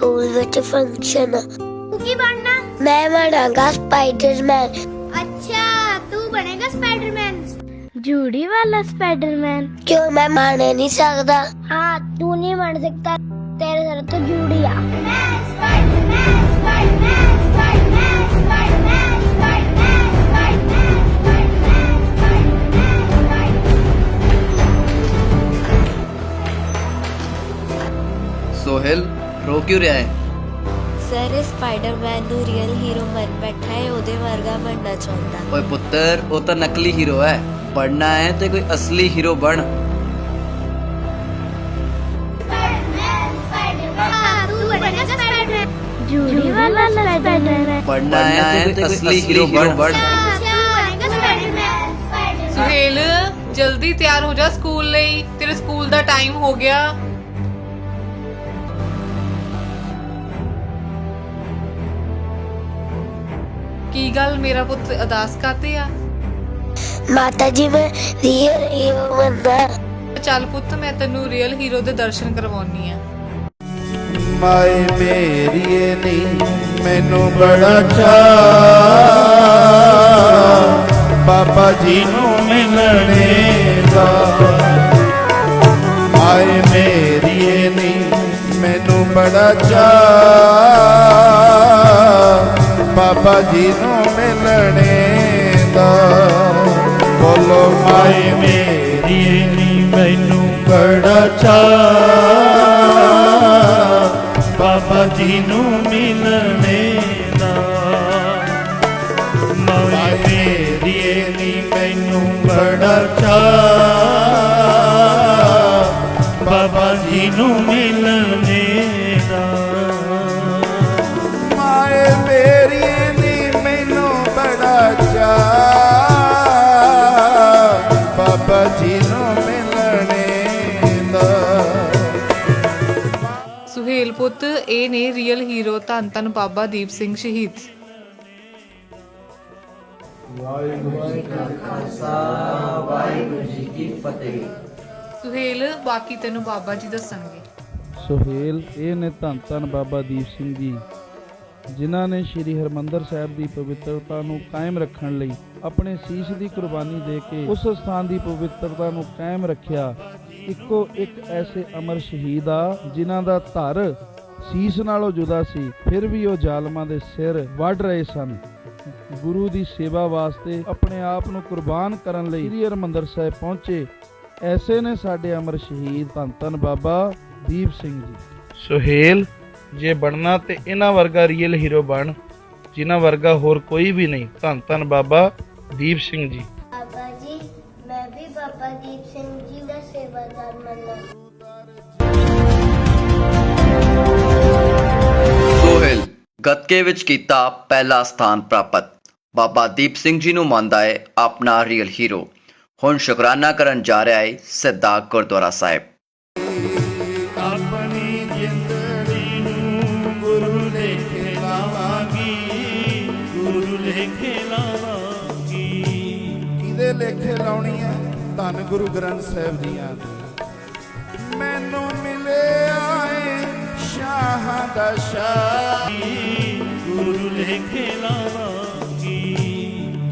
School ਵਿੱਚ function ਕੀ ਬਣਨਾ? ਮੈਂ ਬਣਾਂਗਾ ਸਪਾਈਡਰਮੈਨ। ਅੱਛਾ ਤੂੰ ਬਣੇਗਾ ਸਪਾਈਡਰਮੈਨ। ਜੂੜੀ ਵਾਲਾ ਸਪਾਈਡਰਮੈਨ। ਕਿਉਂ? ਮੈਂ ਬਣ ਨਹੀਂ ਸਕਦਾ। ਹਾਂ ਤੂੰ ਨਹੀਂ ਬਣ ਸਕਦਾ। ਤੇਰੇ ਸਿਰ ਤੋਂ ਜੂੜੀ ਆ। ਮੈਂ ਰੋ ਕਿਉਂ ਰਿਹਾ ਹੈ? ਸਰ ਇਹ ਸਪਾਈਡਰਮੈਨ ਨੂੰ ਰੀਅਲ ਹੀਰੋ ਬਣ ਬੈਠਾ ਹੈ ਉਹਦੇ ਵਰਗਾ ਬਣਨਾ ਚਾਹੁੰਦਾ। ਓਏ ਪੁੱਤਰ ਉਹ ਤਾਂ ਨਕਲੀ ਹੀਰੋ ਹੈ। ਬਣਨਾ ਹੈ ਤੇ ਕੋਈ ਅਸਲੀ ਹੀਰੋ ਬਣ। ਜੂੜੀ ਹੈ ਤੇ ਕੋਈ ਅਸਲੀ ਹੀਰੋ ਬਣ। ਸੁਹੇਲ ਜਲਦੀ ਤਿਆਰ ਹੋ ਜਾ ਸਕੂਲ ਲਈ। ਤੇਰੇ ਸਕੂਲ ਦਾ ਟਾਈਮ ਹੋ ਗਿਆ। ਕੀ ਗੱਲ ਮੇਰਾ ਪੁੱਤ ਅਦਾਸ ਕਾਤੇ ਆ? ਮਾਤਾ ਜੀ ਮੈਂ ਰੀਅਲ ਹੀਰੋ ਬਣਦਾ ਚੱਲ ਪੁੱਤ ਮੈਂ ਤੈਨੂੰ ਰੀਅਲ ਹੀਰੋ ਦੇ ਦਰਸ਼ਨ ਕਰਵਾਉਣੀ ਆ। ਮਾਏ ਮੇਰੀਏ ਨੀ ਮੈਨੂੰ ਬੜਾ ਚਾ ਬਾਬਾ ਜੀ ਨੂੰ ਮਿਲਣੇ ਦਾ। ਮਾਏ ਮੇਰੀਏ ਨੀ ਮੈਨੂੰ ਬੜਾ ਚਾ ਬਾਬਾ ਜੀ ਨੂੰ ਮਿਲਣੇ ਦਾ। ਬੋਲੋ ਮਾਏ ਮੇਰੀਏ ਨੀ, ਮੈਨੂੰ ਬੜਾ ਚਾ ਬਾਬਾ ਜੀ ਨੂੰ ਮਿਲਣੇ ਦਾ। ਮਾਏ ਮੇਰੀਏ ਨੀ, ਮੈਨੂੰ ਬੜਾ ਚਾ ਬਾਬਾ ਜੀ ਨੂੰ ਮਿਲਣੇ ਸੁਹੇਲ ਪੁੱਤ ਇਹ ਨੇ ਰੀਅਲ ਹੀਰੋ ਧੰਨ ਧੰਨ ਬਾਬਾ ਦੀਪ ਸਿੰਘ ਸ਼ਹੀਦ। ਸੁਹੇਲ ਬਾਕੀ ਤੈਨੂੰ ਬਾਬਾ ਜੀ ਦੱਸਣਗੇ। ਸੁਹੇਲ ਇਹ ਨੇ ਧੰਨ ਧੰਨ ਬਾਬਾ ਦੀਪ ਸਿੰਘ ਜੀ। ਜਿਨ੍ਹਾਂ ਨੇ ਸ੍ਰੀ ਹਰਮੰਦਰ ਸਾਹਿਬ ਦੀ ਪਵਿੱਤਰਤਾ ਨੂੰ ਕਾਇਮ ਰੱਖਣ ਲਈ ਆਪਣੇ ਸੀਸ ਦੀ ਕੁਰਬਾਨੀ ਦੇ ਕੇ ਉਸ ਸਥਾਨ ਦੀ ਪਵਿੱਤਰਤਾ ਨੂੰ ਕਾਇਮ ਰੱਖਿਆ, ਇੱਕੋ ਇੱਕ ਐਸੇ ਅਮਰ ਸ਼ਹੀਦ ਆ ਜਿਨ੍ਹਾਂ ਦਾ ਧਰ ਸੀਸ ਨਾਲੋਂ ਜੁਦਾ ਸੀ, ਫਿਰ ਵੀ ਉਹ ਜ਼ਾਲਮਾਂ ਦੇ ਸਿਰ ਵੱਢ ਰਹੇ ਸਨ। ਗੁਰੂ ਦੀ ਸੇਵਾ ਵਾਸਤੇ ਆਪਣੇ ਆਪ ਨੂੰ ਕੁਰਬਾਨ ਕਰਨ ਲਈ ਸ੍ਰੀ ਹਰਮੰਦਰ ਸਾਹਿਬ ਪਹੁੰਚੇ। ਐਸੇ ਨੇ ਸਾਡੇ ਅਮਰ ਸ਼ਹੀਦ ਧੰਨ ਧੰਨ ਬਾਬਾ ਦੀਪ ਸਿੰਘ ਜੀ। ਸੁਹੇਲ ਜੇ ਬਣਨਾ ਤੇ ਇਹਨਾਂ ਵਰਗਾ ਰੀਅਲ ਹੀਰੋ ਬਣ ਜਿਨ੍ਹਾਂ ਵਰਗਾ ਹੋਰ ਕੋਈ ਵੀ ਨਹੀਂ। ਧੰਨ ਧੰਨ ਬਾਬਾ ਦੀਪ ਸਿੰਘ ਜੀ। ਬਾਬਾ ਜੀ ਮੈਂ ਵੀ ਬਾਬਾ ਦੀਪ ਸਿੰਘ ਜੀ ਦਾ ਸੇਵਾਦਾਰ ਬਣਨਾ ਸੋਹਿਲ ਗੱਤਕੇ ਵਿੱਚ ਕੀਤਾ ਪਹਿਲਾ ਸਥਾਨ ਪ੍ਰਾਪਤ। ਬਾਬਾ ਦੀਪ ਸਿੰਘ ਜੀ ਨੂੰ ਮੰਨਦਾ ਹੈ ਆਪਣਾ ਰੀਅਲ ਹੀਰੋ ਹੁਣ ਸ਼ੁਕਰਾਨਾ ਕਰਨ ਜਾ ਰਿਹਾ ਹੈ ਸਿੱਧਾ ਗੁਰਦੁਆਰਾ ਸਾਹਿਬ। ਕਿਹਦੇ ਲੇਖੇ ਲਾਉਣੀ ਹੈ। ਧੰਨ ਗੁਰੂ ਗ੍ਰੰਥ ਸਾਹਿਬ ਦੀਆਂ ਮੈਨੂੰ ਮਿਲਿਆ ਏ ਸ਼ਾਹਾਂ ਦਾ ਸ਼ਾਹ। ਗੁਰੂ ਲੇਖੇ ਲਾਵਾਂਗੀ।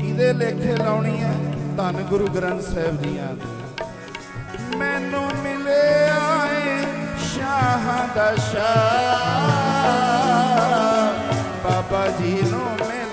ਕਿਹਦੇ ਲੇਖੇ ਲਾਉਣੀ ਹੈ? ਧੰਨ ਗੁਰੂ ਗ੍ਰੰਥ ਸਾਹਿਬ ਦੀਆਂ ਮੈਨੂੰ ਮਿਲਿਆ ਏ ਸ਼ਾਹਾਂ ਦਾ ਸ਼ਾਹ। ਬਾਬਾ ਜੀ ਨੂੰ ਮਿਲਣੇ